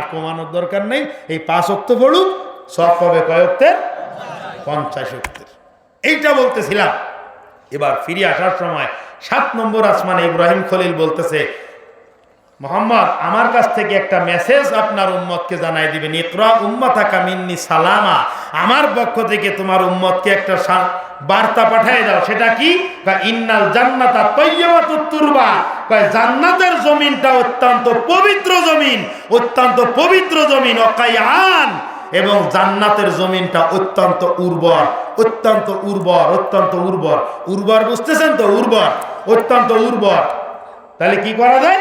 আর কমানোর দরকার নেই। এই পাঁচ অক্ত পড়ুক, সব পাবে কয়ক্তের পঞ্চাশ অক্তের। এইটা বলতেছিলাম। এবার ফিরে আসার সময় সাত নম্বর আসমানে ইব্রাহিম খলিল বলতেছে, মোহাম্মদ, আমার কাছ থেকে একটা মেসেজ আপনার উম্মতকে জানাই দিবেন। ইকরা উম্মাতা কামিন্নি সালামা। আমার পক্ষ থেকে তোমার উম্মতকে একটা বার্তা পাঠিয়ে দাও। সেটা কি? ইন্নাল জান্নাতা তৈয়বাতুত তুরবা। কয়, জান্নাতের জমিনটা অত্যন্ত পবিত্র জমিন, অত্যন্ত পবিত্র জমিন অকায়ান এবং জান্নাতের জমিনটা অত্যন্ত উর্বর অত্যন্ত উর্বর অত্যন্ত উর্বর। উর্বর বুঝতেছেন তো? উর্বর, অত্যন্ত উর্বর। তাহলে কি করা যায়?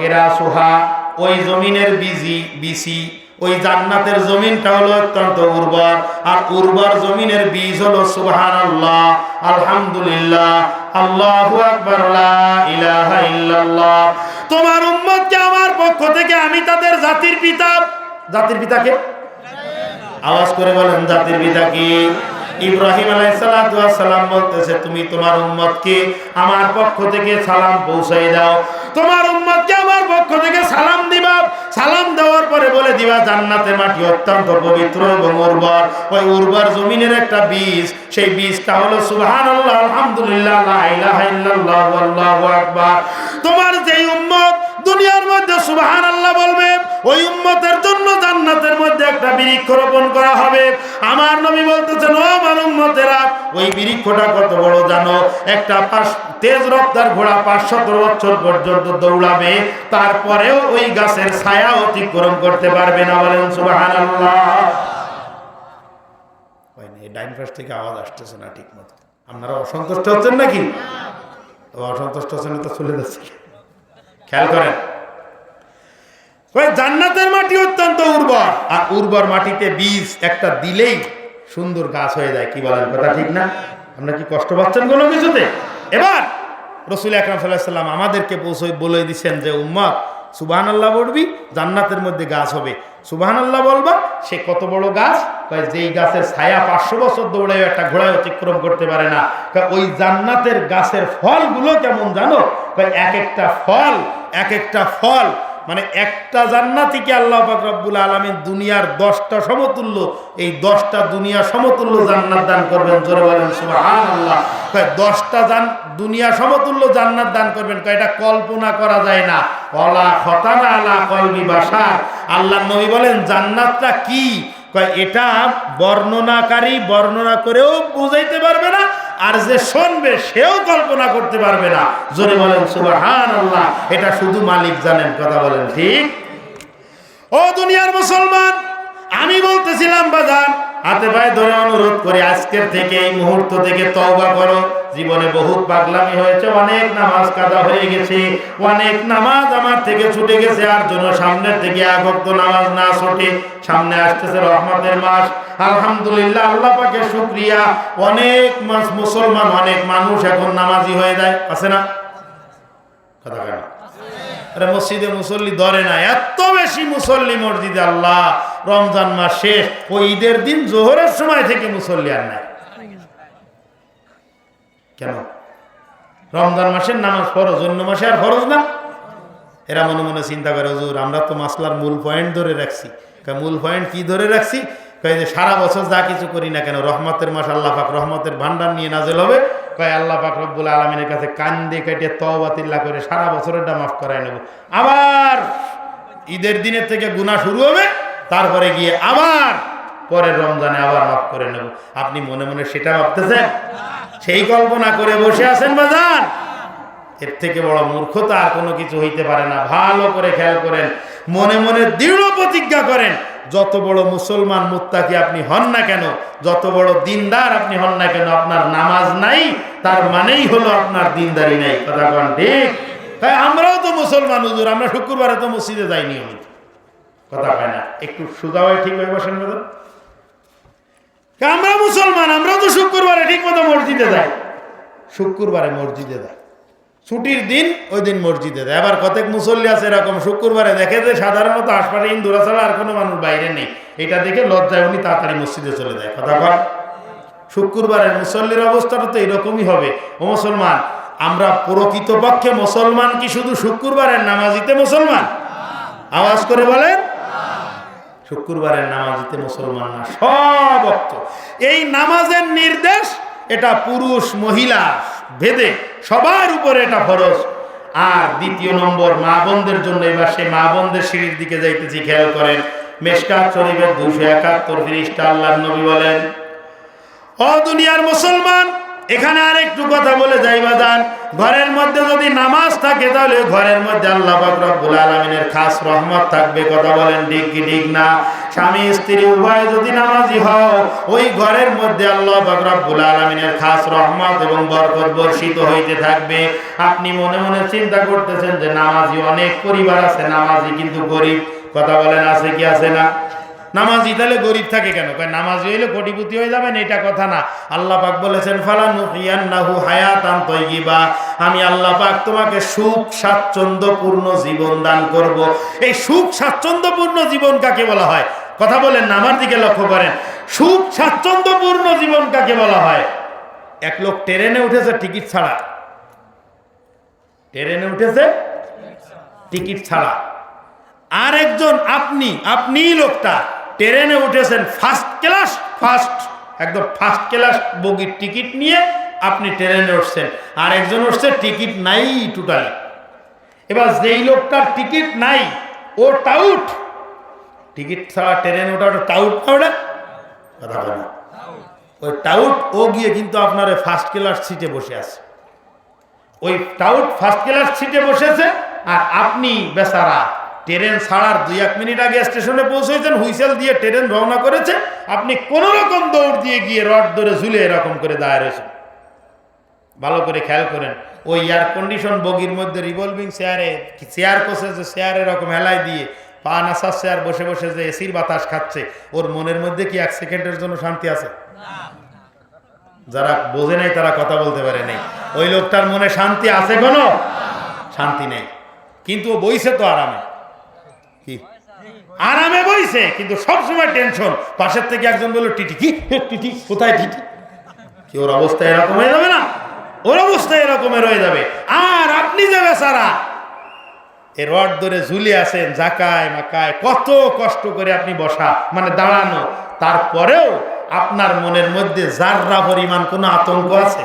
গেরা সোহা ওই জমিনের বিজি, বিসি ওই জান্নাতের জমিনটা হলো অত্যন্ত উর্বর, আর উর্বর জমিনের বীজ হলো সুবহান আল্লাহ আলহামদুলিল্লাহ, আল্লাহু আকবার, লা ইলাহা ইল্লাল্লাহ। তোমার উম্মতকে আমার পক্ষ থেকে আমি তাদের জাতির পিতা, জাতির পিতাকে আওয়াজ করে বলেন, জাতির পিতা কি? ইব্রাহিম আলাইসালাম বলতেছে, তুমি তোমার উম্মতকে আমার পক্ষ থেকে সালাম পৌঁছাই দাও। তোমার উম্মতকে আমার পক্ষ থেকে সালাম দিবা। সালাম দেওয়ার পরে বলে দিবা জান্নাতে মাটি অত্যন্ত পবিত্র এবং উর্বর। ওই উর্বর জমিনের একটা বীজ, সেই বীজটা হলো সুবহানাল্লাহ, আলহামদুলিল্লাহ, লা ইলাহা ইল্লাল্লাহ, আল্লাহু আকবার। তোমার যেই উম্মত দুনিয়ার মধ্যে সুবহান আল্লাহ বলবে ওই উম্মতের জন্য জান্নাতের মধ্যে একটা বৃক্ষ রোপণ করা হবে। আমার নবী বলতেছেন, ও আমার উম্মতেরা, ওই বৃক্ষটা কত বড় জানো? একটা তেজ রপ্তার ঘোড়া পাঁচশত বছর পর্যন্ত দৌড়াবে, তারপরেও ওই গাছের ছায়া অতিক্রম করতে পারবে না। বলেন সুবহান আল্লাহ ডাইন পাশ থেকে আওয়াজ আসতেছে না ঠিক মতো আপনারা অসন্তুষ্ট হচ্ছেন নাকি? অসন্তুষ্ট হচ্ছেন তো চলে যাচ্ছে। খেয়াল করেন ওই জান্নাতের মাটি অত্যন্ত উর্বর। আর উর্বর মাটিতে বীজ একটা দিলেই সুন্দর গাছ হয়ে যায়, কি বলেন কথা ঠিক না? আমরা কি কষ্ট পাচ্ছেন কোনো কিছুতে? এবার রসুল আকরাম সাল্লাম আমাদেরকে পৌঁছে বলে দিচ্ছেন যে, উম্মত সুবাহান আল্লাহ বলবি, জান্নাতের মধ্যে গাছ হবে। সুবাহান আল্লাহ বলবা, সে কত বড় গাছ? যেই গাছের ছায়া পাঁচশো বছর দৌড়ে একটা ঘোড়ায় অতিক্রম করতে পারে না। ওই জান্নাতের গাছের ফলগুলো কেমন জানো? এক একটা ফল, এক একটা ফল মানে একটা জান্নাতিকে আল্লাহ পাক রব্বুল আলমিন দুনিয়ার দশটা সমতুল্য, এই দশটা দুনিয়া সমতুল্য জান্নাত দান করবেন। জোরে বলেন দশটা জান, দুনিয়া সমতুল্য জান্নাত দান করবেন। এটা কল্পনা করা যায় না। অলা খতানা আলা কলবি বাসার আল্লাহ নবী বলেন, জান্নাতটা কি? এটা বর্ণনাকারী, বর্ণনা করেও বুঝাইতে পারবে না আর যে শুনবে, সেও কল্পনা করতে পারবে না। জোরে বলেন সুবাহান আল্লাহ এটা শুধু মালিক জানেন, কথা বলেন ঠিক? ও দুনিয়ার মুসলমান, আমি বলতেছিলাম বাজান হাতে পায়ে ধরে অনুরোধ করে, আজকের থেকে এই মুহূর্ত থেকে তওবা করো। জীবনে বহুত পাগলামি হয়েছে, অনেক নামাজ কাদা হয়ে গেছে, অনেক নামাজ আমার থেকে ছুটে গেছে, আর জন্য সামনের থেকে আগত নামাজ না ছুটে সামনে আসতেছে রহমতের মাস। আলহামদুলিল্লাহ, আল্লাহ পাকে শুক্রিয়া। অনেক মাস মুসলমান, অনেক মানুষ এখন নামাজি হয়ে যায়। আছে না? কথা কেন মসজিদে মুসল্লি ধরে না, এত বেশি মুসল্লি মসজিদে আল্লাহ। রমজান মাস শেষ ও ঈদের দিন জোহরের সময় থেকে মুসল্লি আর নাই। কেন? রমজান মাসের নামাজ ফরজ, অন্য মাসে আর ফরজ না? এরা মনে মনে চিন্তা করে, হুজুর, আমরা তো মাসলার মূল পয়েন্ট ধরে রাখছি। মূল পয়েন্ট কি ধরে রাখছি? কয় যে, সারা বছর যা কিছু করি না কেন, রহমতের মাস, আল্লাহ পাক রহমতের ভান্ডার নিয়ে নাজেল হবে। কয়, আল্লাহ পাক রব্বুল আলমিনের কাছে কান্দে কেটে তওবাতিল্লা করে সারা বছরেরটা মাফ করায় নেব। আবার ঈদের দিনের থেকে গুণা শুরু হবে তারপরে গিয়ে আবার পরের রমজানে আবার মাফ করে নেব। আপনি মনে মনে সেটা ভাবতেছেন? সেই কল্পনা করে বসে আছেন বাজার? এর থেকে বড় মূর্খতা আর কোনো কিছু হইতে পারে না। ভালো করে খেয়াল করেন, মনে মনে দৃঢ় প্রতিজ্ঞা করেন, যত বড় মুসলমান মুত্তাকি আপনি হন না কেন, যত বড় দিনদার আপনি হন না কেন, আপনার নামাজ নাই, তার মানেই হলো আপনার দিনদারি নাই। কথা কন ঠিক? তাই আমরাও তো মুসলমান হুজুর, আমরা শুক্রবারে তো মসজিদে যাই নিয়মিত কথা কয় না। একটু সুদা হয়ে ঠিক হয়ে বসেন বোধ আমরা মুসলমান আমরা তো শুক্রবারে ঠিক মতো মসজিদে যাই। শুক্রবারে মসজিদে যাই। ছুটির দিন ওই দিন মসজিদে দেয় আবার কতক মুসল্লি আছে এরকম শুক্রবারে দেখে যে সাধারণত আশপাশে হিন্দুরা ছাড়া আর কোনো মানুষ বাইরে নেই। এটা দেখে লজ্জায় উনি তাড়াতাড়ি মসজিদে চলে যায়। কথা কন শুক্রবারের মুসল্লির অবস্থাটা তো এরকমই হবে। ও মুসলমান আমরা প্রকৃতপক্ষে মুসলমান কি শুধু শুক্রবারের নামাজিতে মুসলমান? আওয়াজ করে বলেন। শুক্রবারের নামাজ নামাজিতে মুসলমান না সব অক্ত এই নামাজের নির্দেশ, এটা পুরুষ, মহিলা, ভেদে সবার উপরে এটা ফরজ। আর দ্বিতীয় নম্বর, মা বোনদের জন্য এবার সে মা বোনদের সিঁড়ির দিকে যাইতেছি, খেয়াল করেন, মেশকাত শরীফের দুশো একাত্তর ফিরিস্টা আল্লাহ নবী বলেন, অ দুনিয়ার মুসলমান এখানে আর একটু কথা বলে যাই বাজান। ঘরের মধ্যে যদি নামাজ থাকে, তাহলে ঘরের মধ্যে আল্লাহ রব্বুল আলামিনের খাস রহমত থাকবে, কথা বলেন ঠিক কি ঠিক না? স্বামী, স্ত্রী, উভয় যদি নামাজি হও, ওই ঘরের মধ্যে আল্লাহ রব্বুল আলামিনের খাস রহমত এবং বরকত বর্ষিত হইতে থাকবে। আপনি মনে মনে চিন্তা করতেছেন যে নামাজি অনেক পরিবার আছে, নামাজি কিন্তু গরিব। কথা বলেন, আছে কি আছে না? নামাজি তাহলে গরিব থাকে কেন? নামাজি হইলে কোটিপতি হয়ে যাবেন, এটা কথা না। আল্লাহ পাক বলেছেন ফালানু হায়াতান তৈয়িবা আমি আল্লাহ পাক তোমাকে সুখ, স্বাচ্ছন্দ্যপূর্ণ জীবন দান করব। এই সুখ, স্বাচ্ছন্দ্যপূর্ণ জীবন কাকে বলা হয়? কথা বলেন না, আমার দিকে লক্ষ্য করেন। সুখ, স্বাচ্ছন্দ্যপূর্ণ জীবন কাকে বলা হয়? এক লোক ট্রেনে উঠেছে টিকিট ছাড়া। ট্রেনে উঠেছে টিকিট ছাড়া। আর একজন আপনি, আপনিই লোকটা। ট্রেনে উঠেছেন ফার্স্ট ক্লাস ফার্স্ট একদম ফার্স্ট ক্লাস বগির টিকিট নিয়ে আপনি ট্রেনে উঠছেন। আর একজন উঠছে, টিকিট নাই টোটালি এবার যেই লোকটার টিকিট নাই, ও টাউট টিকিট ছাড়া ট্রেনে ওটা ওটা টাউট না ওটা কথা বলে। ওই টাউট ও গিয়ে কিন্তু আপনার ফার্স্ট ক্লাস সিটে বসে আছে। ওই টাউট ফার্স্ট ক্লাস সিটে বসেছে, আর আপনি বেচারা ট্রেন ছাড়ার দুই এক মিনিট আগে স্টেশনে পৌঁছেছেন, হুইসেল দিয়ে ট্রেন রওনা করেছে। আপনি কোন রকম দৌড় দিয়ে গিয়ে রড ধরে ঝুলে এরকম করে দাঁড়িয়ে রয়েছেন। ভালো করে খেয়াল করেন, ওই এয়ার কন্ডিশন বগির মধ্যে রিভলভিং চেয়ারে চেয়ার কষে যে চেয়ার এরকম হেলাই দিয়ে পা নাসার চেয়ার বসে বসে যে এসির বাতাস খাচ্ছে, ওর মনের মধ্যে কি এক সেকেন্ডের জন্য শান্তি আছে? যারা বোঝে নাই তারা কথা বলতে পারে নাই। ওই লোকটার মনে শান্তি আছে কোনো? শান্তি নেই। কিন্তু ও বইছে তো আরামে। আরামে বইছে, কিন্তু সবসময় টেনশন পাশের থেকে একজন বলল, টিটি, কি? টিটি, কোথায় টিটি? কি, ওর অবস্থা এরকম হয়ে যাবে না? ওর অবস্থা এরকমের হয়ে যাবে। আর আপনি যাবে সারা এ রড ধরে ঝুলে আছেন, জাকায় মাকায়, কত কষ্ট করে আপনি বসা মানে দাঁড়ানো। তারপরেও আপনার মনের মধ্যে যাররা পরিমাণ কোনো আতঙ্ক আছে,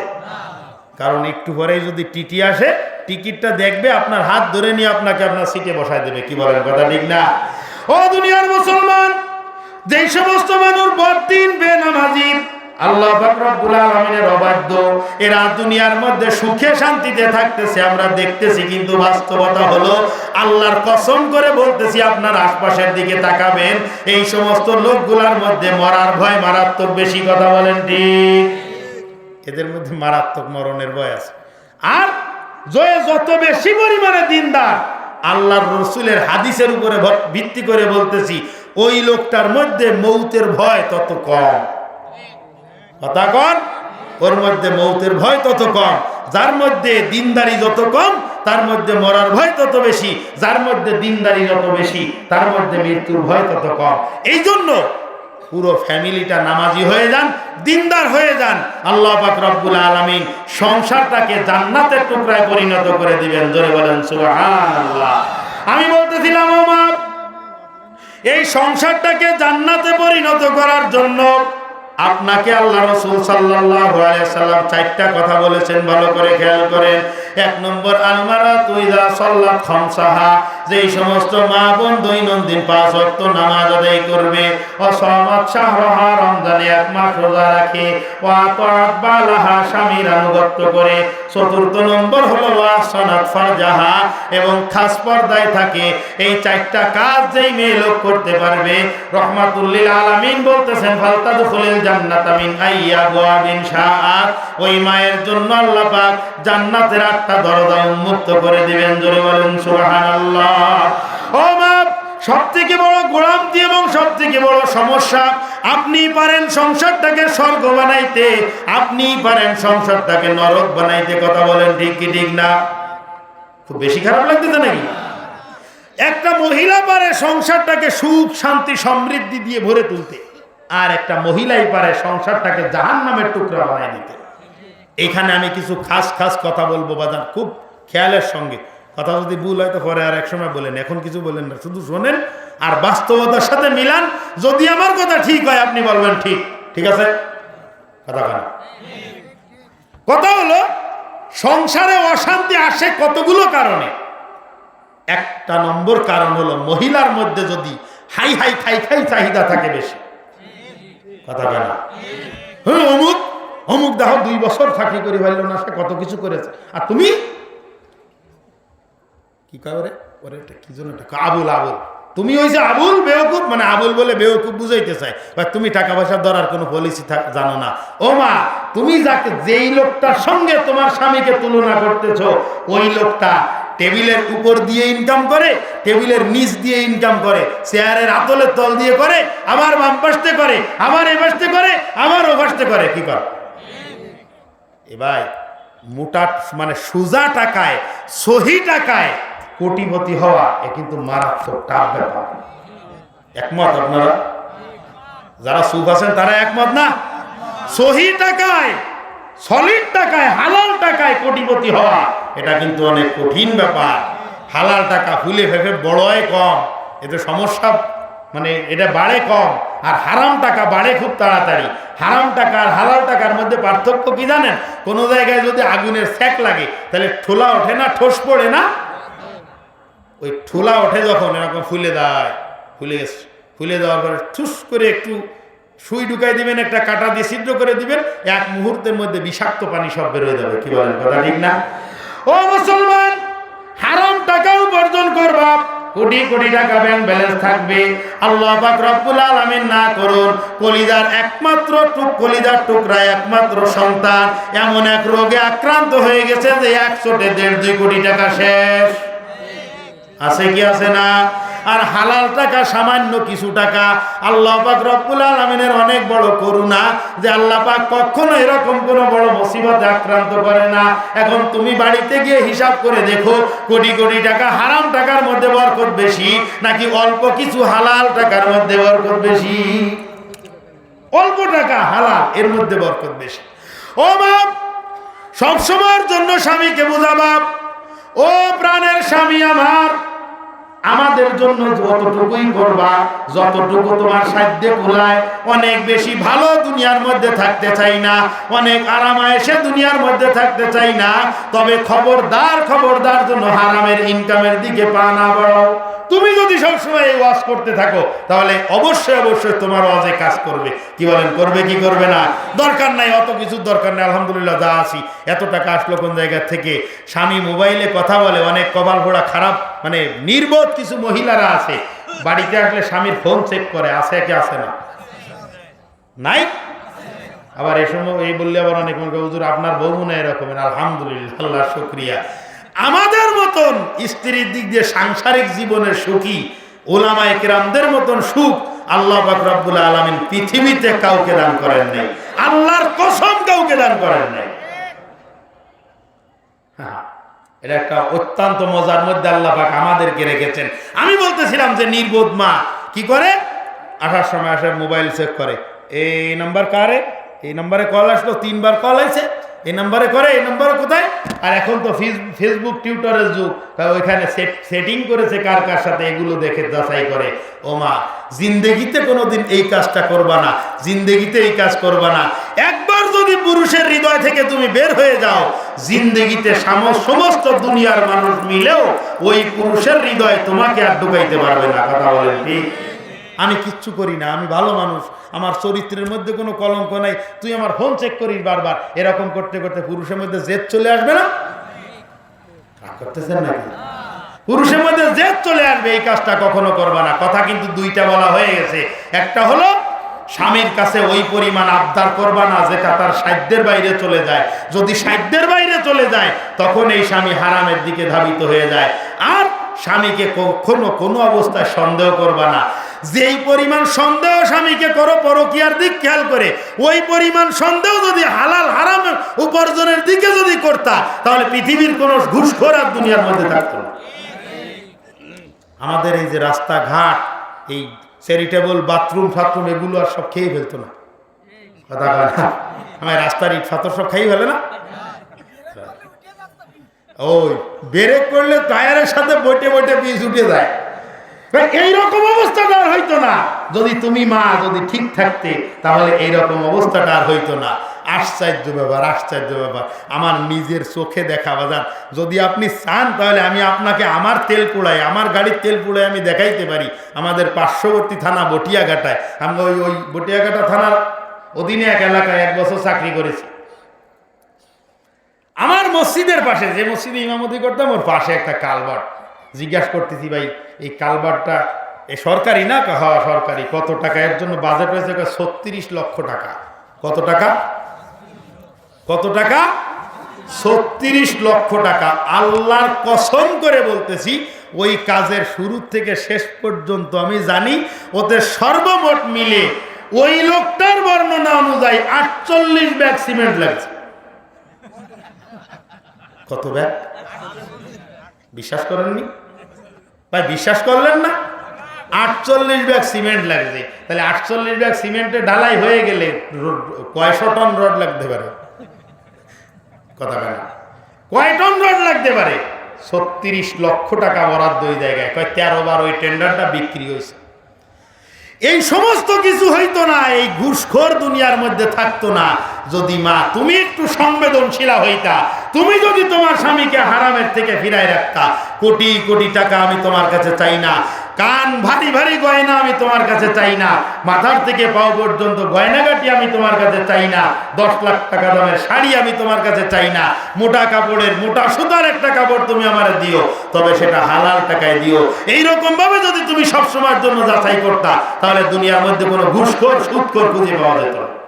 কারণ একটু পরেই যদি টিটি আসে, টিকিটটা দেখবে, আপনার হাত ধরে নিয়ে আপনাকে আপনার সিটে বসায় দেবে। কি বলেন, কথা ঠিক না? ও দুনিয়ার মুসলমান, যেই সমস্ত মানুষ বদিন বেনামাজি, আল্লাহ রব্বুল আলামিনের অবাধ্য। এরা দুনিয়ার মধ্যে সুখে শান্তিতে থাকতেছে, আমরা দেখতেছি, কিন্তু বাস্তবতা হলো আল্লাহর কসম করে বলতেছি, আপনার আশপাশের দিকে তাকাবেন, এই সমস্ত লোকগুলার মধ্যে মরার ভয় মারাত্মক বেশি কথা বলেন ঠিক। এদের মধ্যে মারাত্মক মরণের ভয় আছে। আর জয়ে যত বেশি পরিমাণে দিনদার আল্লাহর রসুলের হাদিসের উপরে ভিত্তি করে বলতেছি, ওই লোকটার মধ্যে মৌতের ভয় তত কম। কথা কন? ওর মধ্যে মৌতের ভয় তত কম। যার মধ্যে দিনদারি যত কম, তার মধ্যে মরার ভয় তত বেশি। যার মধ্যে দিনদারি যত বেশি, তার মধ্যে মৃত্যুর ভয় তত কম। এই জন্য পুরো ফ্যামিলিটা নামাজি হয়ে যান, দিনদার হয়ে যান। আল্লাহ পাক রব্বুল আলামিন সংসারটাকে জান্নাতের টুকরায় পরিণত করে দিবেন। জোরে বলেন, সুবহানাল্লাহ। আমি বলতেছিলাম মা এই সংসারটাকে জান্নাতে পরিণত করার জন্য আপনাকে আল্লাহ রসুল সাল্লাম চারটা কথা বলেছেন, ভালো করে খেয়াল করেন। এক নম্বর আলমারা তুইদা সাল্লাত খামসাহা। যেই সমস্ত মা বোন দৈনন্দিন পাঁচ ওয়াক্ত নামাজ আদায় করবে অসমাত রমজানে এক মাস রোজা রাখে বালাহা স্বামীর আনুগত্য করে, চতুর্থ নম্বর হলো ওয়া সনাত ফারজাহা এবং খাস পর্দায় থাকে। এই চারটা কাজ যেই মেয়ে লোক করতে পারবে, রহমাতুল্লিল আলামিন বলতেছেন, ফালতাদখুলিল জান্নাতা মিন আইয়াবিন শাআত ওই মায়ের জন্য আল্লাহ পাক জান্নাতের আটটা দরজা উন্মুক্ত করে দিবেন, জোরে বলেন সুবহানাল্লাহ। ও মা সব থেকে বড় গোলামতি এবং সব থেকে বড় সমস্যা আপনি পারেন সংসারটাকে স্বর্গ বানাইতে আপনি পারেন সংসারটাকে নরক বানাইতে, কথা বলেন ঠিক কি ঠিক না? খুব বেশি খারাপ লাগতেছে নাকি? একটা মহিলা পারে সংসারটাকে সুখ, শান্তি, সমৃদ্ধি দিয়ে ভরে তুলতে, আর একটা মহিলাই পারে সংসারটাকে জাহান নামের টুকরা বানাই দিতে। এখানে আমি কিছু খাস খাস কথা বলব, বাজান, খুব খেয়ালের সঙ্গে। কথা যদি ভুল হয় তো পরে আর একসময় বলেন, এখন কিছু বলেন না। শুধু শোনেন আর বাস্তবতার সাথে মিলান। যদি আমার কথা ঠিক হয়, আপনি বলবেন ঠিক। ঠিক আছে? কথা কথা হলো, সংসারে অশান্তি আসে কতগুলো কারণে? একটা নম্বর কারণ হলো, মহিলার মধ্যে যদি হাই হাই খাই খাই চাহিদা থাকে বেশি। কথা কেন হ্যাঁ অমুক অমুক দেখো দুই বছর চাকরি করে পারল না, সে কত কিছু করেছে। আর তুমি? কি কয় ওরে? এটা কি জন্য আবুল আবুল। তুমি ওই যে আবুল বেওকুব মানে আবুল বলে বেওকুব বুঝাইতে চাই বা তুমি টাকা পয়সা ধরার কোনো পলিসি জানো না। ও মা, তুমি যাকে যেই লোকটার সঙ্গে তোমার স্বামীকে তুলনা করতেছো, ওই লোকটা টেবিলের উপর দিয়ে ইনকাম করে, টেবিলের নিচ দিয়ে ইনকাম করে চেয়ারের আতলের তল দিয়ে করে, আবার বাম পাশতে করে, আবার এ পাশতে করে, আবার ও পাশতে করে। কি করে? এবার মোটা মানে সুজা টাকায়, সহি টাকায় কোটিপতি হওয়া, এ কিন্তু মারাত্মক টাফ ব্যাপার। একমত আপনারা? যারা সুখ আছেন, তারা একমত না? সহি টাকায় সলিড টাকায়, হালাল টাকায় কোটিপতি হওয়া, এটা কিন্তু অনেক কঠিন ব্যাপার। হালাল টাকা ফুলে ফেফে বড় হয় কম, এতে সমস্যা মানে এটা বাড়ে কম, আর হারাম টাকা বাড়ে খুব তাড়াতাড়ি। হারাম টাকা আর হালাল টাকার মধ্যে পার্থক্য কি জানেন? কোনো জায়গায় যদি আগুনের স্যাক লাগে, তাহলে ঠোলা ওঠে না, ঠোস পড়ে না? ওই ঠোলা ওঠে যখন, এরকম ফুলে দেয়, ফুলে ফুলে দেওয়ার পরে ঠুস করে একটু সুই ঢুকাই দিবেন, একটা কাটা দিয়ে ছিদ্র করে দিবেন, এক মুহূর্তের মধ্যে বিষাক্ত পানি সব বেরোয় যাবে। কি বলেন, কথা ঠিক না? ও মুসলমান, হারাম টাকা উপার্জন করবা কোটি কোটি টাকা ব্যাংক ব্যালেন্স থাকবে। আল্লাহ পাক রব্বুল আলামিন না করুন, কলিজার একমাত্র টুক, কলিজার টুকরা একমাত্র সন্তান, এমন এক রোগে আক্রান্ত হয়ে গেছে যে এক চোটে দেড় দুই কোটি টাকা শেষ। আছে কি আছে না? আর হালাল টাকা, সামান্য কিছু টাকা আল্লাহ পাক রব্বুল আলমিনের অনেক বড় করুণা যে আল্লাহ পাক কখনো এরকম কোনো বড় মুসিবতে আক্রান্ত করে না। এখন তুমি বাড়িতে গিয়ে হিসাব করে দেখো, কোটি কোটি টাকা হারাম টাকার মধ্যে বরকত বেশি নাকি অল্প কিছু হালাল টাকার মধ্যে বরকত বেশি? অল্প টাকা হালাল, এর মধ্যে বরকত বেশি। ও বাপ, সবসময়ের জন্য স্বামীকে বোঝাবাপ ও প্রাণের স্বামী আমার আমাদের জন্য যতটুকুই করবা, যতটুকু তোমার সাধ্যে কুলায় অনেক বেশি ভালো দুনিয়ার মধ্যে থাকতে চাই না, অনেক আরামায়েসে দুনিয়ার মধ্যে থাকতে চাই না, তবে খবরদার খবরদার জন্য হারামের ইনকামের দিকে পা না বাড়াও। তুমি যদি সবসময় এই ওয়াজ করতে থাকো, তাহলে অবশ্যই অবশ্যই তোমার ওয়াজে কাজ করবে। কি বলেন, করবে কি করবে না? দরকার নাই, অত কিছুর দরকার নাই, আলহামদুলিল্লাহ, যা আসি এত টাকা আসলো কোন জায়গা থেকে? স্বামী মোবাইলে কথা বলে, অনেক কপাল ঘোড়া খারাপ মানে নির্বোধ কিছু মহিলারা আছে। বাড়িতে আসলে স্বামীর ফোন চেক করে আছে কি আছে না? নাই? আবার এই সময় এই বললে আবার অনেক মনে হুজুর আপনার বউ মনে এরকমের আলহামদুলিল্লাহ আল্লাহ শুক্রিয়া। আমাদের মতন স্ত্রীর দিক দিয়ে সাংসারিক জীবনের সুখী ওলামায় কেরামদের মতন সুখ আল্লাহ পাক রব্বুল আলমিন পৃথিবীতে কাউকে দান করেন নাই। আল্লাহর কসম কাউকে দান করেন নাই। হ্যাঁ, এটা একটা অত্যন্ত মজার মধ্যে আল্লাহ পাক আমাদেরকে রেখেছেন। আমি বলতেছিলাম যে নির্বোধ মা, কি করে? আসার সময় আসে মোবাইল চেক করে। এই নাম্বার কারে? এই নাম্বারে কল আসলো, তিনবার কল আছে এই নাম্বারে করে, এই নাম্বারে কোথায়? আর এখন তো ফেস- ফেসবুক টিউটারের যুগ। ওইখানে সেটিং করেছে কার কার সাথে? এগুলো দেখে যাচাই করে। ও মা, জিন্দেগিতে কোনোদিন এই কাজটা করবা না। জিন্দেগিতে এই কাজ করবা না। একবার যদি পুরুষের হৃদয় থেকে তুমি বের হয়ে যাও জিন্দেগিতে সাম- সমস্ত দুনিয়ার মানুষ মিলেও ওই পুরুষের হৃদয় তোমাকে আর ঢুকাইতে পারবে না, কথা বলেন ঠিক? আমি কিচ্ছু করি না, আমি ভালো মানুষ, আমার চরিত্রের মধ্যে কোনো কলঙ্ক নাই, তুই আমার ফোন চেক করিস বারবার, এরকম করতে করতে পুরুষের মধ্যে জেদ চলে আসবে না? করতেছেন নাকি? পুরুষের মধ্যে জেদ চলে আসবে, এই কাজটা কখনো করবা না। কথা কিন্তু দুইটা বলা হয়ে গেছে। একটা হলো স্বামীর কাছে ওই পরিমাণ আবদার করবা না, যেটা তার সাধ্যের বাইরে চলে যায়। যদি সাধ্যের বাইরে চলে যায়, তখন এই স্বামী হারামের দিকে ধাবিত হয়ে যায়। আর স্বামীকে কখনো কোনো অবস্থায় সন্দেহ করবা না। যেই পরিমাণ সন্দেহ স্বামীকে করো, পরকিয়ার দিক খেয়াল করে। ওই পরিমাণ সন্দেহ যদি হালাল, হারাম উপার্জনের দিকে যদি করতা, তাহলে পৃথিবীর কোনো ঘুষখোর আর দুনিয়ার মধ্যে থাকতো আমাদের এই যে রাস্তাঘাট, এই চ্যারিটেবল বাথরুম ফাথরুম এগুলো আর সব খেয়ে ফেলতো না। কথা আমার রাস্তার ইট ফাতর সব খেয়ে ফেলে না? ওই, ব্রেক করলে টায়ারের সাথে বইটে বইটে পিস উঠে যায়। এইরকম অবস্থাটা আর হইতো না। যদি তুমি মা যদি ঠিক থাকতে, তাহলে এইরকম অবস্থাটা আর হইতো না। আশ্চর্য ব্যাপার আশ্চর্য ব্যাপার। আমার নিজের চোখে দেখা বাজান। যদি আপনি চান, তাহলে আমি আপনাকে আমার তেল পোড়াই আমার গাড়ির তেল পোড়াই আমি দেখাইতে পারি। আমাদের পার্শ্ববর্তী থানা বটিয়াঘাটায়। আমরা ওই ওই বটিয়াঘাটা থানার অধীনে এক এলাকায় এক বছর চাকরি করেছি। আমার মসজিদের পাশে, যে মসজিদে ইমামতি করতাম, ওর পাশে একটা কালভার্ট জিজ্ঞাসা করতেছি, ভাই, এই কালবারটা এ সরকারি না? হওয়া সরকারি। কত টাকা? এর জন্য বাজেট হয়েছে ছত্রিশ লক্ষ টাকা। কত টাকা? কত টাকা? ছত্রিশ লক্ষ টাকা। আল্লাহর কসম করে বলতেছি, ওই কাজের শুরু থেকে শেষ পর্যন্ত আমি জানি ওদের সর্বমোট মিলে ওই লোকটার বর্ণনা অনুযায়ী আটচল্লিশ ব্যাগ সিমেন্ট লাগছে। কত ব্যাগ? বিশ্বাস করেননি? ভাই, বিশ্বাস করলেন না? আটচল্লিশ ব্যাগ সিমেন্ট লাগছে। তাহলে আটচল্লিশ ব্যাগ সিমেন্টে ঢালাই হয়ে গেলে কয়শো টন রড লাগতে পারে? কথা বলে। কয় টন রড লাগতে পারে? ছত্রিশ লক্ষ টাকা বরাদ্দ ওই জায়গায় কয় তেরো বার ওই টেন্ডারটা বিক্রি হয়েছে। এই সমস্ত কিছু হইতো না এই ঘুষখোর দুনিয়ার মধ্যে থাকতো না। যদি মা তুমি একটু সংবেদনশীলা হইতা তুমি যদি তোমার স্বামীকে হারামের থেকে ফিরাই রাখতা কোটি কোটি টাকা আমি তোমার কাছে চাই না। কান ভারী ভারী গয়না আমি তোমার কাছে চাই না। মাথার থেকে পাও পর্যন্ত গয়নাগাটি আমি তোমার কাছে চাই না। দশ লাখ টাকা দামের শাড়ি আমি তোমার কাছে চাই না। মোটা কাপড়ের, মোটা সুতার একটা কাপড় তুমি আমার দিও, তবে সেটা হালাল টাকায় দিও। এইরকম ভাবে যদি তুমি সবসময়ের জন্য যাচাই করতা, তাহলে দুনিয়ার মধ্যে কোনো ঘুষখোর, সুদখোর খুঁজে পাওয়া যেত না।